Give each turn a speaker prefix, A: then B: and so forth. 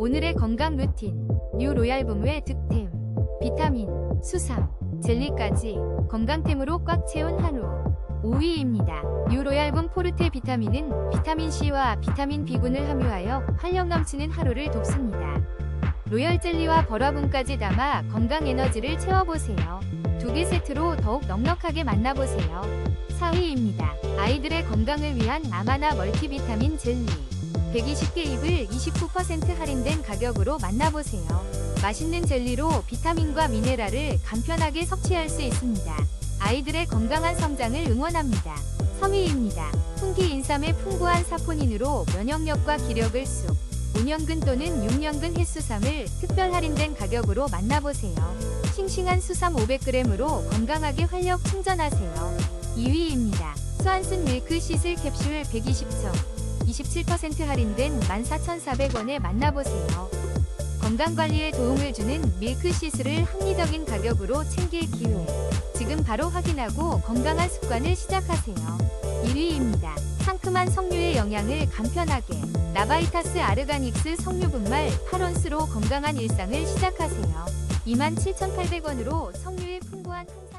A: 오늘의 건강 루틴 뉴 로얄봄의 득템 비타민, 수삼, 젤리까지 건강템으로 꽉 채운 한우 5위입니다. 뉴 로얄봄 포르테 비타민은 비타민C와 비타민 B군을 함유하여 활력 넘치는 하루를 돕습니다. 로열 젤리와 버라분까지 담아 건강 에너지를 채워보세요. 두 개 세트로 더욱 넉넉하게 만나보세요. 4위입니다. 아이들의 건강을 위한 아마나 멀티비타민 젤리. 120개 잎을 29% 할인된 가격으로 만나보세요. 맛있는 젤리로 비타민과 미네랄을 간편하게 섭취할 수 있습니다. 아이들의 건강한 성장을 응원합니다. 3위입니다. 풍기 인삼의 풍부한 사포닌으로 면역력과 기력을 쑥. 5년근 또는 6년근 햇수삼을 특별 할인된 가격으로 만나보세요. 싱싱한 수삼 500g으로 건강하게 활력 충전하세요. 2위입니다. 수안순 밀크 시슬 캡슐 120점. 27% 할인된 14,400원에 만나보세요. 건강관리에 도움을 주는 밀크 시슬을 합리적인 가격으로 챙길 기회. 지금 바로 확인하고 건강한 습관을 시작하세요. 1위입니다. 상큼한 석류의 영양을 간편하게. 나바이타스 아르가닉스 석류 분말 8온스로 건강한 일상을 시작하세요. 27,800원으로 석류의 풍부한 탄